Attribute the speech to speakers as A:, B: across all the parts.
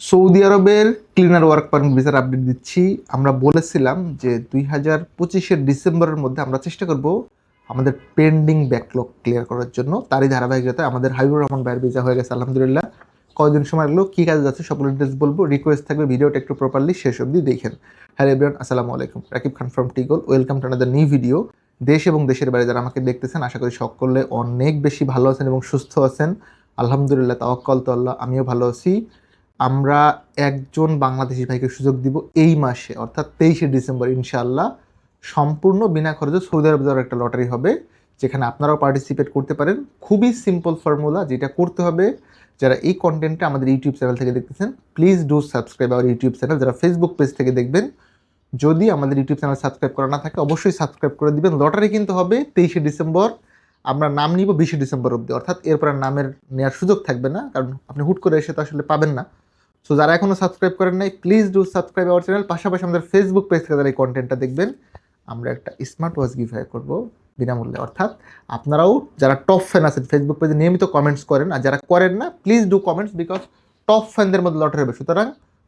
A: Saudi আরবের cleaner work permit ভিসার update দিচ্ছি। আমরা বলেছিলাম যে দুই হাজার পঁচিশের ডিসেম্বরের মধ্যে আমরা চেষ্টা করব আমাদের পেন্ডিং ব্যাকলগ ক্লিয়ার করার জন্য। তারই ধারাবাহিকতায় আমাদের হাবিবুর রহমান ভাইয়ের ভিসা হয়ে গেছে, আলহামদুলিল্লাহ। কয়দিন সময় লাগল, কী কাজ যাচ্ছে সকল ডিটেলস বলব। রিকোয়েস্ট থাকবে, ভিডিওটা একটু প্রপারলি শেষ অবধি দেখেন। হ্যালো এভরিওয়ান আসসালামু আলাইকুম। Rakib Khan from টিগল welcome to another new video দেশ এবং দেশের বাইরে যারা আমাকে দেখতেছেন, আশা করি সকলে অনেক বেশি ভালো আছেন এবং সুস্থ আছেন। আলহামদুলিল্লাহ, তাওয়াক্কাল তো আল্লাহ, আমিও ভালো আছি। আমরা একজন বাংলাদেশি ভাইকে সুযোগ দিব এই মাসে, অর্থাৎ তেইশে ডিসেম্বর, ইনশাআল্লাহ। সম্পূর্ণ বিনা খরচে সৌদি আরব যাওয়ার একটা লটারি হবে, যেখানে আপনারাও পার্টিসিপেট করতে পারেন। খুবই সিম্পল ফর্মুলা যেটা করতে হবে। যারা এই কন্টেন্টটা আমাদের ইউটিউব চ্যানেল থেকে দেখতেছেন please do subscribe our YouTube channel যারা ফেসবুক পেজ থেকে দেখবেন, যদি আমাদের ইউটিউব চ্যানেল সাবস্ক্রাইব করা না থাকে, অবশ্যই সাবস্ক্রাইব করে দিবেন। লটারি কিন্তু হবে তেইশে ডিসেম্বর। আমরা নাম নিব বিশে ডিসেম্বর অবধি, অর্থাৎ এরপর নামের নেওয়ার সুযোগ থাকবে না, কারণ আপনি হুট করে এসে তো আসলে পাবেন না। সো যারা এখনও সাবস্ক্রাইব করেন নাই please do subscribe our channel পাশাপাশি আমাদের ফেসবুক পেজ থেকে তারা এই কন্টেন্টটা দেখবেন, আমরা একটা স্মার্ট ওয়াচ গিফট করব বিনামূল্যে। অর্থাৎ আপনারাও যারা টপ ফ্যান আছেন ফেসবুক পেজে নিয়মিত কমেন্টস করেন, আর যারা করেন না please do comments because top ফ্যানদের মধ্যে লটারি হবে। সুতরাং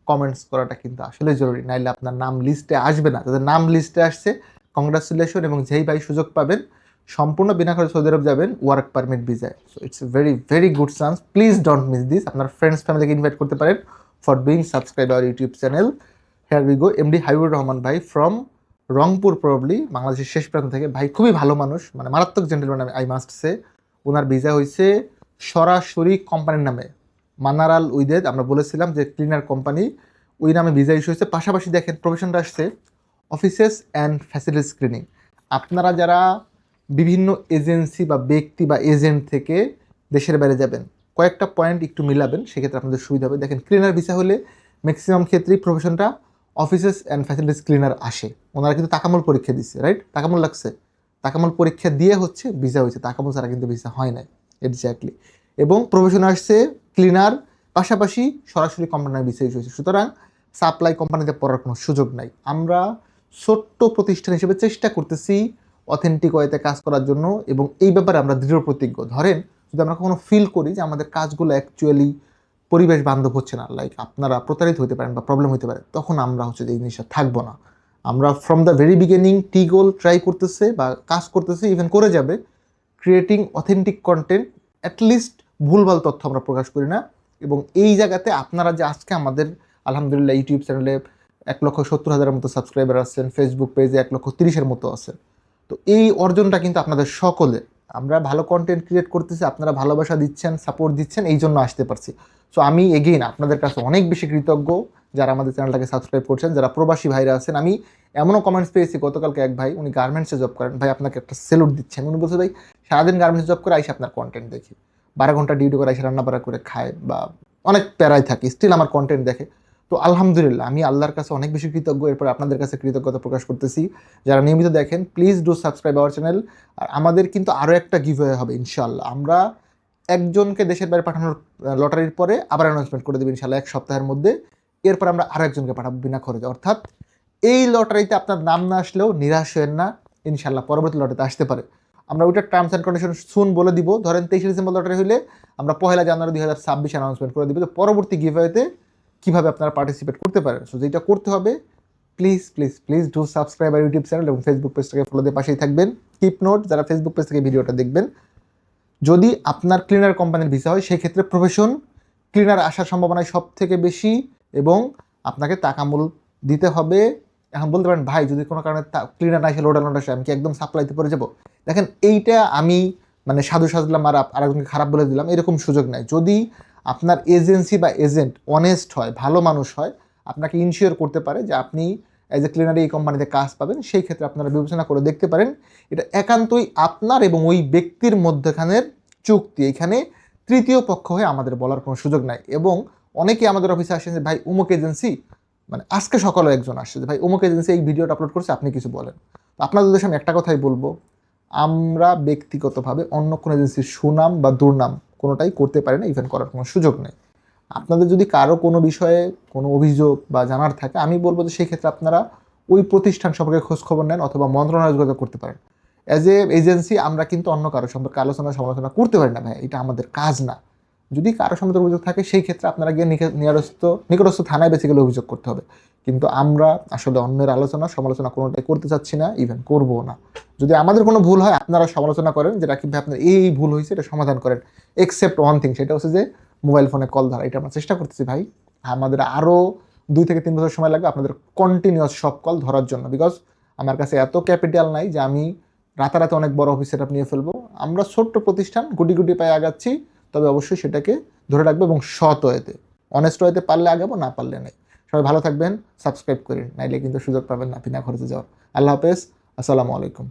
A: কমেন্টস করাটা কিন্তু আসলে জরুরি। নাইলে আপনার নাম লিস্টে আসবে না। যাদের নাম লিস্টে আসছে কংগ্রাচুলেশন এবং যেই ভাই সুযোগ পাবেন সম্পূর্ণ বিনা খরচে সৌদি আরব যাবেন ওয়ার্ক পারমিট ভিসায় so it's a very very good chance please don't miss this আপনার ফ্রেন্ডস ফ্যামিলিকে ইনভাইট করতে পারেন for doing subscribe our YouTube channel here we go MD Habibur Rahman ভাই ফ্রম রংপুর প্রবলি বাংলাদেশের শেষ প্রান্ত থেকে। ভাই, খুবই ভালো মানুষ মানে মারাত্মক জেন্টেলম্যান আই মাস্ট সে ওনার ভিসা হয়েছে সরাসরি কোম্পানির নামে। মানারাল উইদেদ, আমরা বলেছিলাম যে ক্লিনার কোম্পানি ওই নামে ভিসা ইস্যু হয়েছে। পাশাপাশি দেখেন প্রফেশনটা আসছে অফিসেস অ্যান্ড ফ্যাসিলিটি স্ক্রিনিং আপনারা যারা বিভিন্ন এজেন্সি বা ব্যক্তি বা এজেন্ট থেকে দেশের বাইরে যাবেন। কয়েকটা পয়েন্ট একটু মিলাবেন, সেক্ষেত্রে আপনাদের সুবিধা হবে। দেখেন ক্লিনার ভিসা হলে ম্যাক্সিমাম ক্ষেত্রেই প্রফেশনটা অফিসেস অ্যান্ড ফ্যাসিলিটিস ক্লিনার আসে। ওনারা কিন্তু তাকামল পরীক্ষা দিচ্ছে রাইট তাকামল লাগছে। তাকামল পরীক্ষা দিয়ে হচ্ছে ভিসা হয়েছে। তাকামল ছাড়া কিন্তু ভিসা হয় নাই এক্স্যাক্টলি এবং প্রফেশন আসছে ক্লিনার পাশাপাশি সরাসরি কোম্পানির ভিসা ইস্যু হয়েছে। সুতরাং সাপ্লাই কোম্পানিতে পড়ার কোনো সুযোগ নাই। আমরা ছোট্ট প্রতিষ্ঠান হিসেবে চেষ্টা করতেছি অথেন্টিক ওয়েতে কাজ করার জন্য এবং এই ব্যাপারে আমরা দৃঢ় প্রতিজ্ঞ। ধরেন, যদি আমরা কখনো ফিল করি যে আমাদের কাজগুলো অ্যাকচুয়ালি পরিবেশ বান্ধব হচ্ছে না লাইক আপনারা প্রতারিত হতে পারেন বা প্রবলেম হতে পারে, তখন আমরা হচ্ছে যে এই জিনিসটা থাকব না। আমরা from the very beginning T goal try করতেছে বা কাজ করতেছে ইভেন করে যাবে ক্রিয়েটিং অথেন্টিক কন্টেন্ট অ্যাটলিস্ট ভুলভাল তথ্য আমরা প্রকাশ করি না এবং এই জায়গাতে আপনারা যে আজকে আমাদের, আলহামদুলিল্লাহ, ইউটিউব চ্যানেলে এক লক্ষ সত্তর হাজারের মতো সাবস্ক্রাইবার আছেন ফেসবুক পেজে এক লক্ষ তিরিশের মতো আছে তো এই অর্জনটা কিন্তু আপনাদের সকলের আমরা ভালো কন্টেন্ট ক্রিয়েট করতেছি, আপনারা ভালোবাসা দিচ্ছেন সাপোর্ট দিচ্ছেন, এই জন্য আসতে পারছি। সো আমি এগেইন আপনাদের কাছে অনেক বেশি কৃতজ্ঞ যারা আমাদের চ্যানেলটাকে সাবস্ক্রাইব করছেন, যারা প্রবাসী ভাইরা আছেন। আমি এমনও কমেন্টস পেয়েছি, গতকালকে এক ভাই, উনি গার্মেন্টসে জব করেন। ভাই, আপনাকে একটা সেলুট দিচ্ছেন। উনি বলছে, ভাই, সারাদিন গার্মেন্টসে জব করে আইসে আপনার কন্টেন্ট দেখি। বারো ঘণ্টা ডিউটি করে আইসে রান্না করে খায় বা অনেক প্যারায় থাকি স্টিল আমার কন্টেন্ট দেখে। তো আলহামদুলিল্লাহ, আমি আল্লাহর কাছে অনেক বেশি কৃতজ্ঞ, এরপর আপনাদের কাছে কৃতজ্ঞতা প্রকাশ করতেছি। যারা নিয়মিত দেখেন please do subscribe our channel আর আমাদের কিন্তু আরও একটা গিভ হবে ইনশাল্লাহ আমরা একজনকে দেশের বাইরে পাঠানোর লটারির পরে আবার অ্যানাউন্সমেন্ট করে দেবো ইনশাল্লাহ এক সপ্তাহের মধ্যে। এরপর আমরা আরও একজনকে পাঠাবো বিনা খরচে। অর্থাৎ এই লটারিতে আপনার নাম না আসলেও নিরাশ হেন না ইনশাল্লাহ পরবর্তী লটারিতে আসতে পারে। আমরা ওইটা টার্মস অ্যান্ড কন্ডিশন শুন বলে দিব। ধরেন তেইশে ডিসেম্বর লটারি হলে আমরা পহেলা জানুয়ারি দুই হাজার ছাব্বিশে অ্যানাউন্সমেন্ট করে দিব। তো পরবর্তী গিভওয়েতে কীভাবে আপনারা পার্টিসিপেট করতে পারেন? সো যেটা করতে হবে please please please do subscribe R YouTube channel এবং ফেসবুক পেজটাকে ফলো দিয়ে পাশেই থাকবেন। কিপ নোট যারা ফেসবুক পেজ থেকে ভিডিওটা দেখবেন, যদি আপনার ক্লিনার কোম্পানির ভিসা হয়, সেক্ষেত্রে প্রফেশন ক্লিনার আসার সম্ভাবনায় সব থেকে বেশি এবং আপনাকে টাকামূল দিতে হবে। এখন বলতে পারেন, ভাই, যদি কোনো কারণে ক্লিনার না এসে লোডার লোড আসে, আমি কি একদম সাপ্লাইতে পড়ে যাব? দেখেন, এইটা আমি মানে সাধু সাজলাম আর আরেকজনকে খারাপ বলে দিলাম, এরকম সুযোগ নাই। যদি আপনার এজেন্সি বা এজেন্ট অনেস্ট হয়, ভালো মানুষ হয়, আপনাকে ইনশিওর করতে পারে যে আপনি অ্যাজ এ ক্লিনারি এই কোম্পানিতে কাজ পাবেন, সেই ক্ষেত্রে আপনারা বিবেচনা করে দেখতে পারেন। এটা একান্তই আপনার এবং ওই ব্যক্তির মধ্যখানের চুক্তি। এখানে তৃতীয় পক্ষ হয়ে আমাদের বলার কোনো সুযোগ নাই এবং অনেকে আমাদের অফিসে আসেন যে, ভাই উমুক এজেন্সি? মানে আজকে সকালে একজন আসছে যে, ভাই উমুক এজেন্সি এই ভিডিওটা আপলোড করছে, আপনি কিছু বলেন। তো আপনাদের উদ্দেশ্যে আমি একটা কথাই বলব, আমরা ব্যক্তিগতভাবে অন্য কোনো এজেন্সির সুনাম বা দুর্নাম কোনোটাই করতে পারে না ইভেন করার কোনো সুযোগ নেই। আপনাদের যদি কারও কোনো বিষয়ে কোনো অভিযোগ বা জানার থাকে, আমি বলব যে সেই ক্ষেত্রে আপনারা ওই প্রতিষ্ঠান সম্পর্কে খোঁজখবর নেন অথবা মন্ত্রণালয় যোগাযোগ করতে পারেন। অ্যাজ এ এজেন্সি আমরা কিন্তু অন্য কারও সম্পর্কে আলোচনা, সমালোচনা করতে পারি না, ভাই, এটা আমাদের কাজ না। যদি কারও সম্পর্কে অভিযোগ থাকে, সেই ক্ষেত্রে আপনারা গিয়ে নিকে- নিকটস্থ নিকটস্থ থানায় বেসিক্যালি অভিযোগ করতে হবে। কিন্তু আমরা আসলে অন্যের আলোচনা, সমালোচনা কোনোটাই করতে চাচ্ছি না ইভেন করব না। যদি আমাদের কোনো ভুল হয়, আপনারা সমালোচনা করেন যে, রাকিব ভাই, আপনার এই ভুল হয়েছে, এটা সমাধান করেন। এক্সেপ্ট ওয়ান থিং সেটা হচ্ছে যে মোবাইল ফোনে কল ধরা, এটা আমরা চেষ্টা করতেছি ভাই। আমাদের আরও দুই থেকে তিন বছর সময় লাগবে আপনাদের কন্টিনিউয়াস সব কল ধরার জন্য। বিকজ আমার কাছে এত ক্যাপিটাল নাই যে, আমি রাতারাতি অনেক বড় অফিস সেট নিয়ে ফেলব। আমরা ছোট্ট প্রতিষ্ঠান, গুটি গুটি পায়ে আগাচ্ছি, তবে অবশ্যই সেটাকে ধরে রাখব এবং সৎ ওয়েতে অনেস্ট ওয়েতে পারলে আগাবো, না পারলে নেই। সবাই ভালো থাকবেন সাবস্ক্রাইব করেন নাইলে কিন্তু সুযোগ পাবেন না, বিনা খরচে যাওয়ার। আল্লাহ হাফেজ, আসসালামু আলাইকুম।